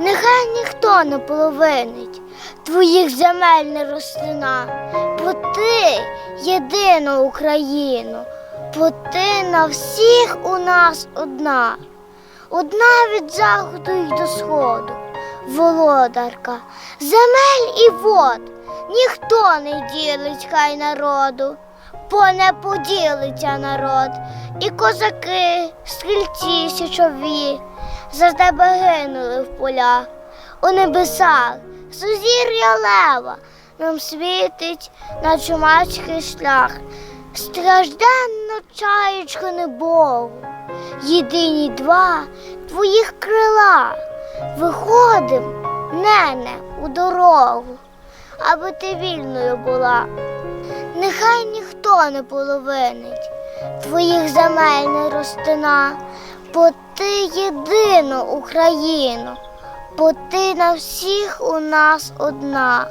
Нехай ніхто не половинить твоїх земель не розтина, бо ти єдина Україну, бо ти на всіх у нас одна, одна від заходу й до сходу, володарка, земель і вод, ніхто не ділить хай народу, бо не поділиться народ, і козаки, стрільці січові, за тебе гинули в полях, у небесах, сузір'я лева, нам світить на чумацький шлях, стражденно чаєчко небогу, єдині два твоїх крила, виходим, нене, у дорогу, аби ти вільною була. Нехай ніхто не половинить твоїх земель не розтина, бо ти єдину Україну, бо ти на всіх у нас одна.